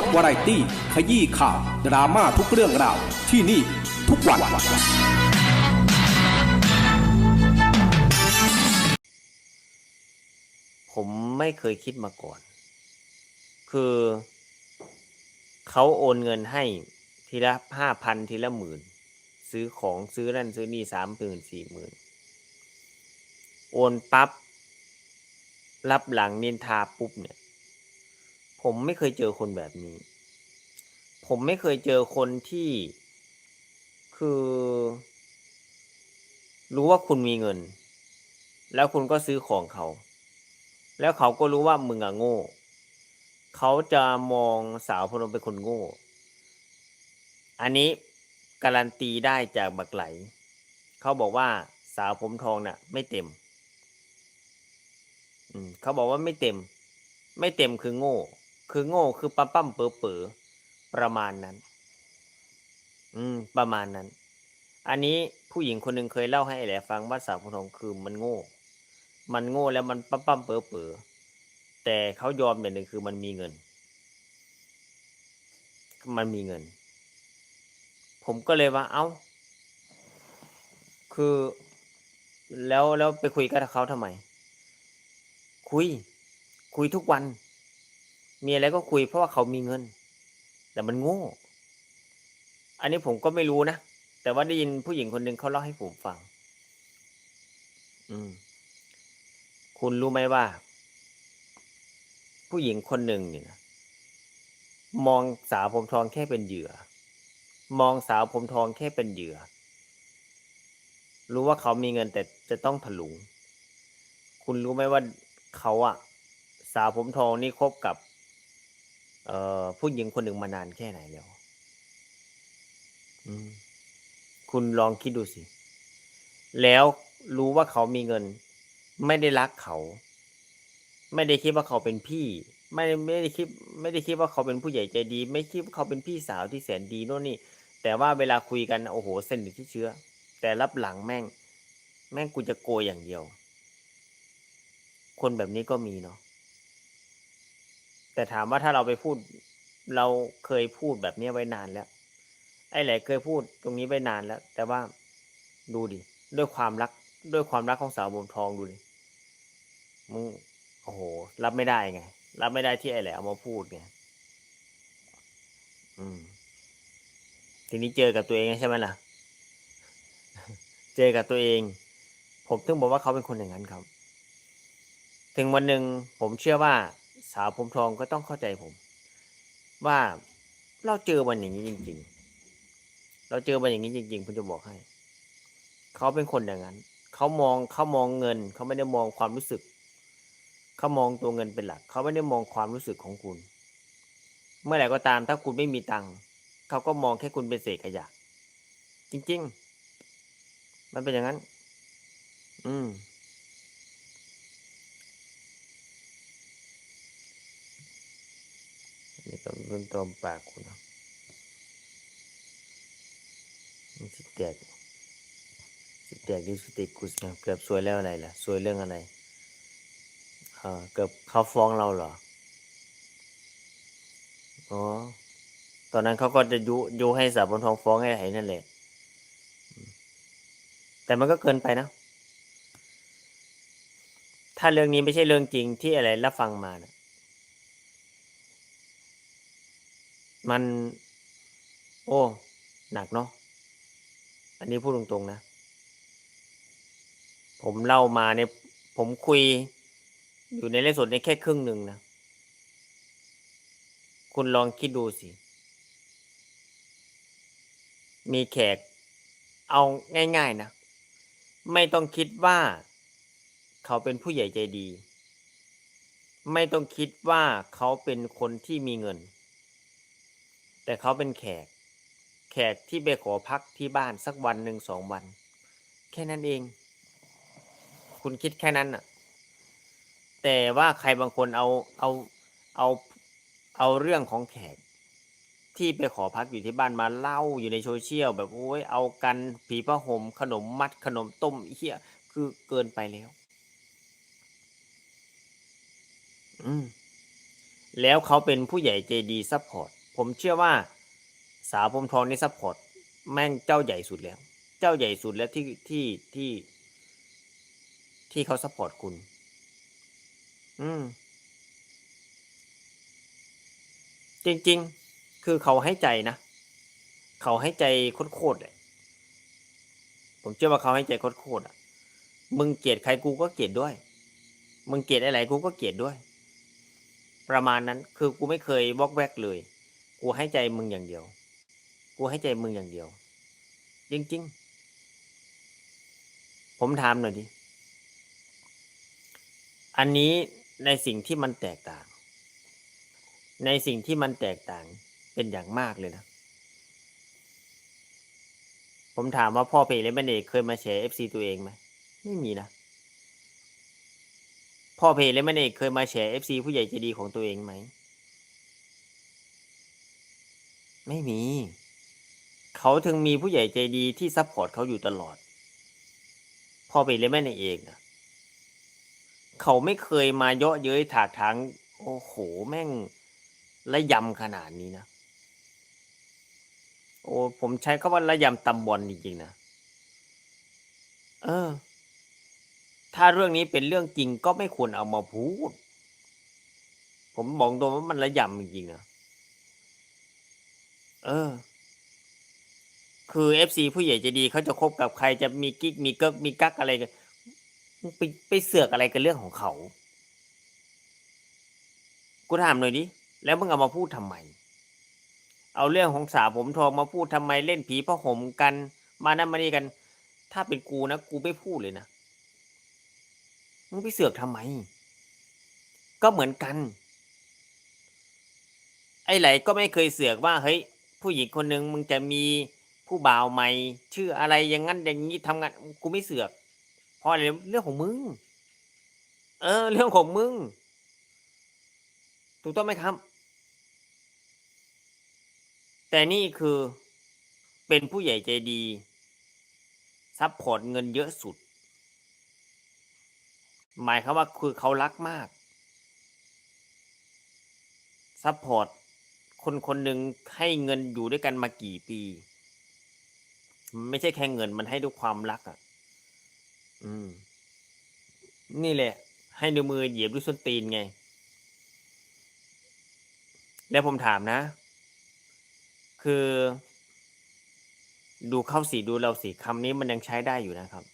ดวาไรตี้ ขยี้ข่าว ดราม่าทุกเรื่องราว ที่นี่ทุกวัน ผมไม่เคยคิดมาก่อน คือเขาโอนเงินให้ทีละห้าพันทีละหมื่น ซื้อของซื้อนั่นซื้อนี่สามหมื่นสี่หมื่นโอนปับ๊บรับหลังนินทาปุ๊บเนี่ย ผมไม่เคยเจอคนแบบนี้ ผมไม่เคยเจอคนที่คือ รู้ว่าคุณมีเงิน แล้วคุณก็ซื้อของเขา แล้วเขาก็รู้ว่ามึงอะโง่ เขาจะมองสาวพนมเป็นคนโง่ อันนี้การันตีได้จากบักไหล เขาบอกว่าสาวผมทองน่ะ ไม่เต็ม อืมเขาบอกว่าไม่เต็ม ไม่เต็มคือโง่ คือโง่คือปั๊มปั๊มเป๋อเป๋อประมาณนั้น อืม ประมาณนั้น อันนี้ผู้หญิงคนหนึ่งเคยเล่าให้ไอ้แหละฟังว่าสาวผมทองคือมันโง่ มันโง่แล้วมันปั๊มปั๊มเป๋อเป๋อแต่เขายอมอย่างหนึ่งคือมันมีเงิน มันมีเงิน ผมก็เลยว่า เอ้า คือ แล้วแล้วไปคุยกับเขาทำไม คุย คุยทุกวัน มีอะไรก็คุยเพราะว่าเขามีเงิน แต่มันโง่ อันนี้ผมก็ไม่รู้นะ แต่ว่าได้ยินผู้หญิงคนหนึ่งเขาเล่าให้ผมฟัง อืม คุณรู้ไหมว่า ผู้หญิงคนหนึ่งเนี่ยนะมองสาวผมทองแค่เป็นเหยื่อ มองสาวผมทองแค่เป็นเหยื่อ รู้ว่าเขามีเงินแต่จะต้องถลุง คุณรู้ไหมว่าเขาอะสาวผมทองนี่คบกับ เอ่อผู้หญิงคนหนึ่งมานานแค่ไหนแล้วคุณลองคิดดูสิ แล้วรู้ว่าเขามีเงิน ไม่ได้รักเขา ไม่ได้คิดว่าเขาเป็นพี่ ไม่ไม่ได้คิด ไม่ได้คิดว่าเขาเป็นผู้ใหญ่ใจดี ไม่คิดว่าเขาเป็นพี่สาวที่แสนดีโน่นนี่ แต่ว่าเวลาคุยกันโอ้โหเส้นที่เชื้อ แต่รับหลังแม่ง แม่งกูจะโกยอย่างเดียว คนแบบนี้ก็มีเนาะ แต่ถามว่าถ้าเราไปพูด เราเคยพูดแบบนี้ไว้นานแล้ว ไอ้แหลเคยพูดตรงนี้ไว้นานแล้ว แต่ว่าดูดิด้วยความรักด้วยความรักของสาวบมทองดูดิมึงโอ้โห รับไม่ได้ไง รับไม่ได้ที่ไอ้แหลเอามาพูดไงอืม ทีนี้เจอกับตัวเองใช่ไหมล่ะ เจอกับตัวเอง ผมถึงบอกว่าเขาเป็นคนอย่างนั้นครับ ถึงวันหนึ่งผมเชื่อว่า สาวผมทองก็ต้องเข้าใจผม ว่าเราเจอมันอย่างนี้จริง ๆ เราเจอมันอย่างนี้จริง ๆผมจะบอกให้ เขาเป็นคนอย่างนั้น เขามองเขามองเงิน เขาไม่ได้มองความรู้สึก เขามองตัวเงินเป็นหลัก เขาไม่ได้มองความรู้สึกของคุณ เมื่อไหร่ก็ตามถ้าคุณไม่มีตังค์เขาก็มองแค่คุณเป็นเศษขยะจริง ๆ มันเป็นอย่างนั้น อืม นี่ต้องเริ่มตอมปากคุณนะมันสิแตกสิแตกดิสติกุสนะเกือบสวยแล้วอะไรล่ะสวยเรื่องอะไรเออเกือบเขาฟ้องเราเหรออ๋อตอนนั้นเขาก็จะยุยุให้สาวบนทองฟ้องให้ไอ้นั่นแหละ แต่มันก็เกินไปนะ ถ้าเรื่องนี้ไม่ใช่เรื่องจริงที่อะไรรับฟังมานะ มัน โอ้ หนักเนาะอันนี้พูดตรงๆนะ ผมเล่ามาเนี่ยผมคุย อยู่ในเลขสดในแค่ครึ่งหนึ่งนะ คุณลองคิดดูสิ มีแขก เอาง่ายๆนะ ไม่ต้องคิดว่า เขาเป็นผู้ใหญ่ใจดี ไม่ต้องคิดว่าเขาเป็นคนที่มีเงิน แต่เขาเป็นแขก แขกที่ไปขอพักที่บ้านสักวันหนึ่งสองวัน แค่นั้นเอง คุณคิดแค่นั้นน่ะ แต่ว่าใครบางคนเอาเอาเอาเอาเรื่องของแขก ที่ไปขอพักอยู่ที่บ้านมาเล่าอยู่ในโซเชียลแบบโอ้ยเอากันผีผ้าห่มขนมมัดขนมต้มเฮียคือเกินไปแล้ว อืมแล้วเขาเป็นผู้ใหญ่ใจดีซัพพอร์ต ผมเชื่อว่าสาวผมทองนี่ซัพพอร์ตแม่งเจ้าใหญ่สุดแล้ว เจ้าใหญ่สุดแล้วที่ที่ที่ที่เขาซัพพอร์ตคุณ อืม จริง ๆ คือเขาให้ใจนะ เขาให้ใจโคตรๆเลยผมเชื่อว่าเขาให้ใจโคตรๆอะ มึงเกลียดใครกูก็เกลียดด้วย มึงเกลียดอะไรกูก็เกลียดด้วย ประมาณนั้น คือกูไม่เคยวอกแวกเลย กูให้ใจมึงอย่างเดียว กูให้ใจมึงอย่างเดียว จริง ๆ ผมถามหน่อยดิ อันนี้ในสิ่งที่มันแตกต่าง ในสิ่งที่มันแตกต่างเป็นอย่างมากเลยนะ ผมถามว่าพ่อเพลและแม่เอกเคยมาแชร์เอฟซีตัวเองไหมไม่มีนะพ่อเพลและแม่เอกเคยมาแชร์เอฟซีผู้ใหญ่ใจดีของตัวเองไหม ไม่มี เขาถึงมีผู้ใหญ่ใจดีที่ซัพพอร์ตเขาอยู่ตลอดพ่อเพลและแม่ในเอกนะเขาไม่เคยมาเยาะเย้ยถากถางโอ้โหแม่งระยำขนาดนี้นะ โอ้ผมใช้คำว่าระยำตำบอลจริงๆนะ เออ ถ้าเรื่องนี้เป็นเรื่องจริงก็ไม่ควรเอามาพูด ผมบอกตรงว่ามันระยำจริงๆนะ เออ คือเอฟซีผู้ใหญ่ใจะดีเขาจะคบกับใครจะมีกิ๊กมีเกิกมีกักอะไรกันมึงไปไปเสือกอะไรกันเรื่องของเขา กูถามหน่อยดิ แล้วมึงเอามาพูดทำไม เอาเรื่องของสาวผมทองมาพูดทำไมเล่นผีผ้าห่มกัน มานั่นมานี่กัน ถ้าเป็นกูนะกูไม่พูดเลยนะ มึงไปเสือกทำไม ก็เหมือนกัน ไอ้ไหลก็ไม่เคยเสือกว่าเฮ้ย ผู้หญิงคนหนึ่งมึงจะมีผู้บ่าวใหม่ ชื่ออะไรอย่างนั้นอย่างนี้ทำงานกูไม่เสือกเพราะอะไรเรื่องของมึง เออ เรื่องของมึง ถูกต้องไหมครับ แต่นี่คือเป็นผู้ใหญ่ใจดีซัพพอร์ตเงินเยอะสุด หมายความว่าคือเขารักมากซัพพอร์ต คนคนหนึ่งให้เงินอยู่ด้วยกันมากี่ปี ไม่ใช่แค่เงินมันให้ด้วยความรักอะ อืม นี่แหละ ให้นิ้วมือเหยียบด้วยส้นตีนไง แล้วผมถามนะ คือ ดูเข้าสีดูเราสีคำนี้มันยังใช้ได้อยู่นะครับ